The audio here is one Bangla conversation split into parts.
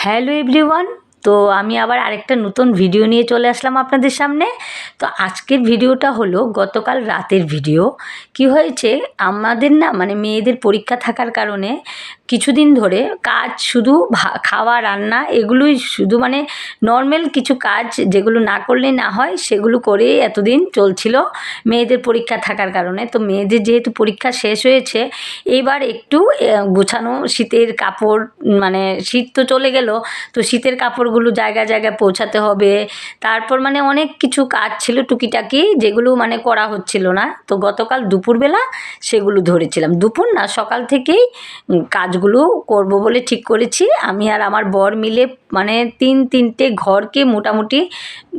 হ্যালো এভরিওয়ান তো আমি আবার আরেকটা নতুন ভিডিও নিয়ে চলে আসলাম আপনাদের সামনে। তো আজকের ভিডিওটা হলো গতকাল রাতের ভিডিও কি হয়েছে? আমাদের না মানে মেয়েদের পরীক্ষা থাকার কারণে কিছুদিন ধরে কাজ শুধু খাওয়া, রান্না এগুলোই শুধু মানে নর্মাল কিছু কাজ যেগুলো না করলে না হয় সেগুলো করেই এতদিন চলছিল মেয়েদের পরীক্ষা থাকার কারণে। তো মেয়েদের যেহেতু পরীক্ষা শেষ হয়েছে, এইবার একটু গুছানো শীতের কাপড় মানে শীত তো চলে গেল, তো শীতের কাপড়গুলো জায়গায় জায়গায় পৌঁছাতে হবে। তারপর মানে অনেক কিছু কাজ ছিল টুকিটাকি যেগুলো মানে করা হচ্ছিল না। তো গতকাল দুপুরবেলা সেগুলো ধরেছিলাম। দুপুর না, সকাল থেকেই কাজগুলো করব বলে ঠিক করেছি। আমি আর আমার বর মিলে মানে তিন তিনটে ঘরকে মোটামুটি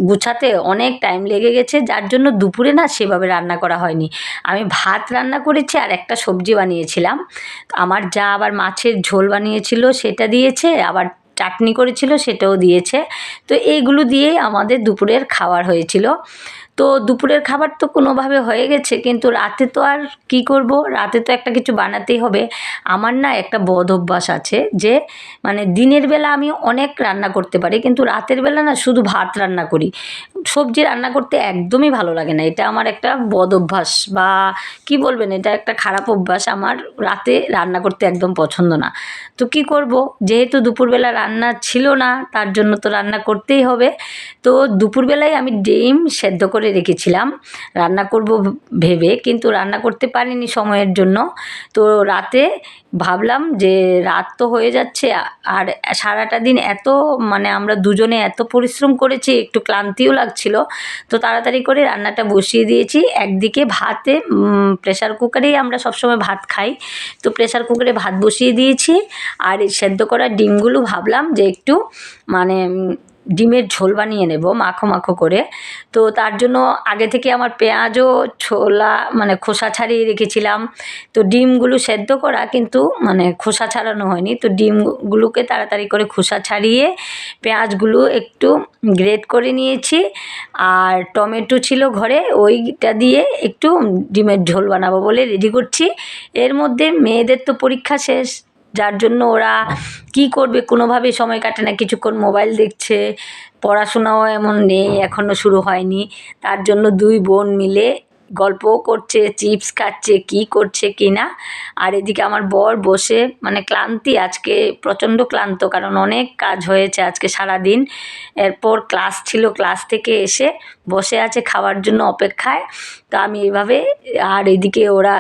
গুছাতে অনেক টাইম লেগে গেছে। যার জন্য দুপুরে না সেভাবে রান্না করা হয়নি। আমি ভাত রান্না করেছি আর একটা সবজি বানিয়েছিলাম। আমার যা আবার মাছের ঝোল বানিয়েছিল সেটা দিয়েছে। আবার চাটনি করেছিল সেটাও দিয়েছে। তো এইগুলো দিয়েই আমাদের দুপুরের খাওয়ার হয়েছিল। তো দুপুরের খাবার তো কোনোভাবে হয়ে গেছে, কিন্তু রাতে তো আর কি করব? রাতে তো একটা কিছু বানাতেই হবে। আমার না একটা বদ অভ্যাস আছে যে মানে দিনের বেলা আমি অনেক রান্না করতে পারি, কিন্তু রাতের বেলা না শুধু ভাত রান্না করি। সবজি রান্না করতে একদমই ভালো লাগে না। এটা আমার একটা বদ অভ্যাস বা কি বলবেন, এটা একটা খারাপ অভ্যাস। আমার রাতে রান্না করতে একদম পছন্দ না। তো কি করব? যেহেতু দুপুরবেলা রান্না ছিল না, তার জন্য তো রান্না করতেই হবে। তো দুপুরবেলায় আমি ডিম সেদ্ধ করে রেখেছিলাম। রান্না করব ভেবে কিন্তু রান্না করতে পারিনি সময়ের জন্য। তো রাতে ভাবলাম যে রাত তো হয়ে যাচ্ছে, আর সারাটা দিন এত মানে আমরা দুজনে এত পরিশ্রম করেছি, একটু ক্লান্তিও লাগছিল। তো তাড়াতাড়ি করে রান্নাটা বসিয়ে দিয়েছি। একদিকে ভাতে প্রেশার কুকারেই আমরা সবসময় ভাত খাই। তো প্রেশার কুকারে ভাত বসিয়ে দিয়েছি। আর সেদ্ধ করা ডিমগুলো ভাবলাম যে একটু মানে ডিমের ঝোল বানিয়ে নেব মাখো মাখো করে। তো তার জন্য আগে থেকে আমার পেঁয়াজও ছোলা মানে খোসা ছাড়িয়ে রেখেছিলাম। তো ডিমগুলো সেদ্ধ করা কিন্তু মানে খোসা ছাড়ানো হয়নি। তো ডিমগুলোকে তাড়াতাড়ি করে খোসা ছাড়িয়ে পেঁয়াজগুলো একটু গ্রেট করে নিয়েছি। আর টমেটো ছিল ঘরে, ওইটা দিয়ে একটু ডিমের ঝোল বানাবো বলে রেডি করছি। এর মধ্যে মেয়েদের তো পরীক্ষা শেষ। যার জন্য ওরা কি করবে? কোনোভাবে সময় কাটে না। কিছুক্ষণ মোবাইল দেখছে। পড়াশোনাও এমন নেই এখনও শুরু হয়নি। তার জন্য দুই বোন মিলে গল্পও করছে, চিপস খাচ্ছে, কি করছে কি না। আর এদিকে আমার বর বসে মানে ক্লান্তি আজকে, প্রচণ্ড ক্লান্ত, কারণ অনেক কাজ হয়েছে আজকে সারা দিন এরপর ক্লাস ছিল, ক্লাস থেকে এসে বসে আছে খাওয়ার জন্য অপেক্ষায়। তো আমি এভাবে, আর এদিকে ওরা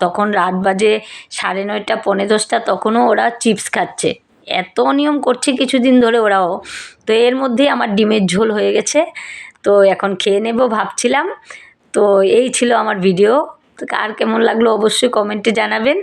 তখন রাত বাজে সাড়ে নয়টা, পনে দশটা, তখনও ওরা চিপস খাচ্ছে। এত নিয়ম করছে কিছুদিন ধরে ওরাও। তো এর মধ্যেই আমার ডিমের ঝোল হয়ে গেছে। তো এখন খেয়ে নেব ভাবছিলাম। তো এই ছিল আমার ভিডিও। তো কার কেমন লাগল অবশ্যই কমেন্টে জানাবেন।